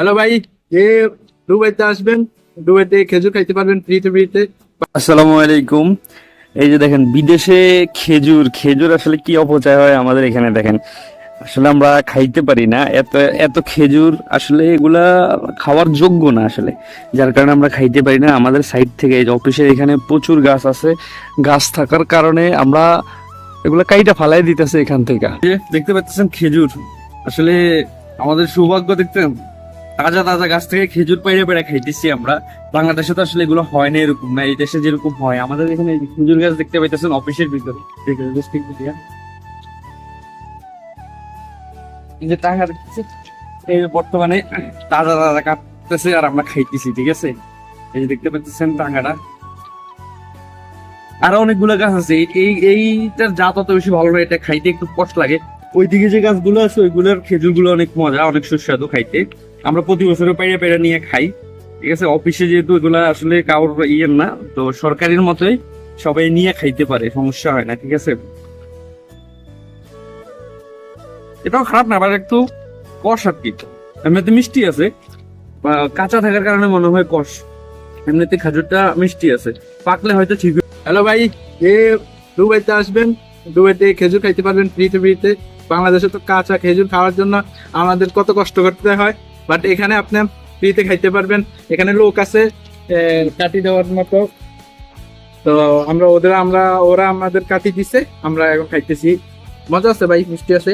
Hello ভাই যে দুবাইতে আসবেন, দুবাইতে খেজুর খাইতে পারবেন ফ্রিতে ফ্রিতে আসসালামু আলাইকুম। এই যে দেখেন, বিদেশে খেজুর খেজুর আসলে কি অপচয় হয় আমাদের এখানে দেখেন? আসলে আমরা খাইতে পারি না, এত এত খেজুর আসলে এগুলা খাওয়ার যোগ্য না আসলে। যার কারণে আমরা খাইতে পারি না, আমাদের সাইড থেকে অফিসের এখানে প্রচুর গাছ আছে, গাছ থাকার কারণে আমরা এগুলা কাইটা ফালাই দিতেছে এখান থেকে। দেখতে পাচ্ছেন খেজুর, আসলে আমাদের সৌভাগ্য দেখতেন তাজা তাজা গাছ থেকে খেজুর পাইরে পেড়ে খাইতেছি আমরা। বাংলাদেশে তো আসলে এগুলো হয় না এরকম না, এই দেশে যেরকম হয়। আমাদের এখানে খেজুর গাছ দেখতে পাইতেছেন অফিসের ভিতরে যে এই বর্তমানে তাজা তাজা কাটতেছে আর আমরা খাইতেছি, ঠিক আছে? এই যে দেখতে পাচ্ছেন টাকাটা আরও অনেকগুলো গাছ আছে এই, এইটার জাত অত বেশি ভালো না, এটা খাইতে একটু কষ্ট লাগে। ওইদিকে যে গাছগুলো আছে, ওইগুলোর খেজুরগুলো অনেক মজা, অনেক সুস্বাদু খাইতে। আমরা প্রতি বছরে পেড়ে পেড়ে নিয়ে খাই। ঠিক আছে, অফিসে যেহেতু এগুলা আসলে কারোর ইয়ের না, তো সরকারের মতোই সবাই নিয়ে খাইতে পারে, সমস্যা হয় না, ঠিক আছে? এটাও খারাপ না, আবার একটু কষ আর কি। এমনিতে মিষ্টি আছে কাঁচা থাকার কারণে মনে হয় কষ। এমনিতে খাজুরটা মিষ্টি আছে, পাকলে হয়তো ঠিক হ্যালো ভাই, এ দুবাইতে আসবেন, দুবাইতে খেজুর খাইতে পারবেন ফ্রিতে বাংলাদেশে তো কাঁচা খেজুর খাওয়ার জন্য আমাদের কত কষ্ট করতে হয়। বাট এখানে আপনি ফ্রিতে খাইতে পারবেন। এখানে লোক আছে কাটি দেওয়ার মতো। তো আমরা ওদের, আমরা, ওরা আমাদের কাটি দিছে, আমরা এখন খাইতেছি। মজা আছে ভাই, মিষ্টি আছে।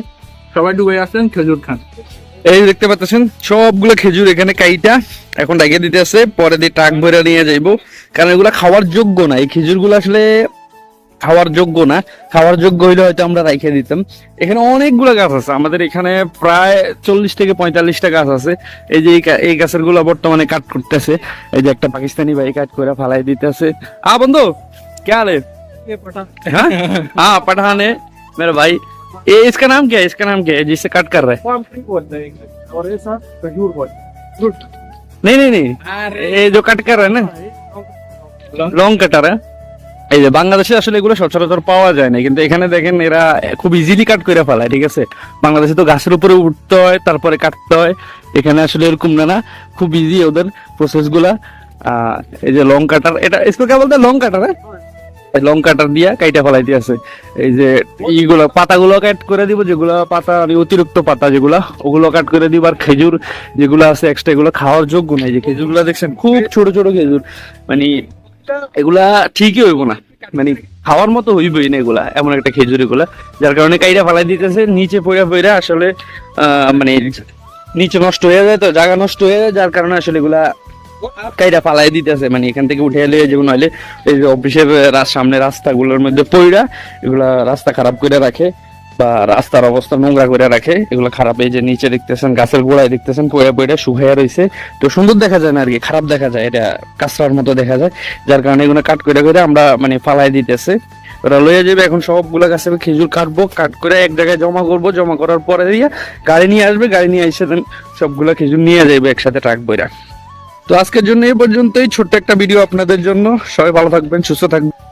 সবাই দুবাই আসেন, খেজুর খান। এই দেখতে পাচ্ছেন, সবগুলো খেজুর এখানে কাইটা এখন ডাকিয়ে দিতে আছে। পরে দিয়ে ট্রাক ভরে নিয়ে যাইবো। কারণ এগুলো খাওয়ার যোগ্য না। এই খেজুরগুলো আসলে খাওয়ার যোগ্য না খাওয়ার যোগ্য হইলে হয়তো আমরা রাইখে দিতাম এখানে অনেকগুলো গাছ আছে আমাদের এখানে প্রায় চল্লিশ থেকে পঁয়তাল্লিশটা গাছ আছে এই যে এই কা- এই গাছের গুলো বর্তমানে কাট করতেছে এই যে একটা পাকিস্তানি ভাই কাট করে ফালাই দিতেছে আ বন্ধু কে হালে हाँ हाँ पठान है मेरा भाई ये इसका नाम क्या है इसका नाम क्या है जिससे कट कर रहा है और ऐसा खजूर नहीं नहीं नहीं ये जो कट कर रहा है ना লং কাটার এই যে বাংলাদেশে আসলে এগুলো সচরাচর পাওয়া যায় না, কিন্তু এখানে দেখেন এরা খুব ইজিলি কাট করে ফেলায়, ঠিক আছে? বাংলাদেশে তো গাছের উপরে উঠতে হয়, তারপরে কাটতে হয়, এখানে আসলে এরকম না না? খুব ইজি ওদের প্রসেসগুলা এই যে লং কাটার এটা স্পেশাল বলতে লং কাটার লং কাটার দিয়া কাইটা ফেলাইতে আছে। এই যে ইগুলো পাতাগুলো কাট করে দিব, যেগুলো পাতা মানে অতিরিক্ত পাতা যেগুলো, ওগুলো কাট করে দিব, আর খেজুর যেগুলো আছে এক্সট্রা এগুলো খাওয়ার যোগ্য নাই যে খেজুরগুলো দেখছেন, খুব ছোট ছোট খেজুর। মানে এগুলা ঠিকই হইব না। মানে খাওয়ার মতো হইবই না এগুলা, এমন একটা খেজুর এগুলা। যার কারণে কাইটা ফালাই দিতেছে, নিচে পড়ে পড়ে আসলে মানে নিচে নষ্ট হয়ে যায় তো, জায়গা নষ্ট হয়ে যায়, যার কারণে আসলে এগুলা কাইরা ফালাই দিতেছে। মানে এখান থেকে উঠে এলে যেমন হইলে এই যে অফিসের সামনে রাস্তাগুলোর মধ্যে পইরা এগুলা রাস্তা খারাপ করে রাখে। বা রাস্তার অবস্থা নোংরা করে রাখে, এগুলো খারাপ। এই যে নিচে দেখতেছেন, গাছের গোড়ায় দেখতেছেন পড়ে পড়ে শুকাইয়া রয়েছে তো সুন্দর দেখা যায় না আর কি, খারাপ দেখা যায়, এটা কাঁচরার মতো দেখা যায়। যার কারণে এগুলো কাট করে করে আমরা মানে ফালাই দিতেছে। ওরা লইয়া যাবে এখন সবগুলো গাছে খেজুর কাটবো, কাট করে এক জায়গায় জমা করব, জমা করার পরে দিয়ে গাড়ি নিয়ে আসবে, গাড়ি নিয়ে এসে সবগুলো খেজুর নিয়ে যাবে একসাথে ট্রাক বইরা। তো আজকের জন্য এই পর্যন্তই, ছোট্ট একটা ভিডিও আপনাদের জন্য। সবাই ভালো থাকবেন, সুস্থ থাকবেন।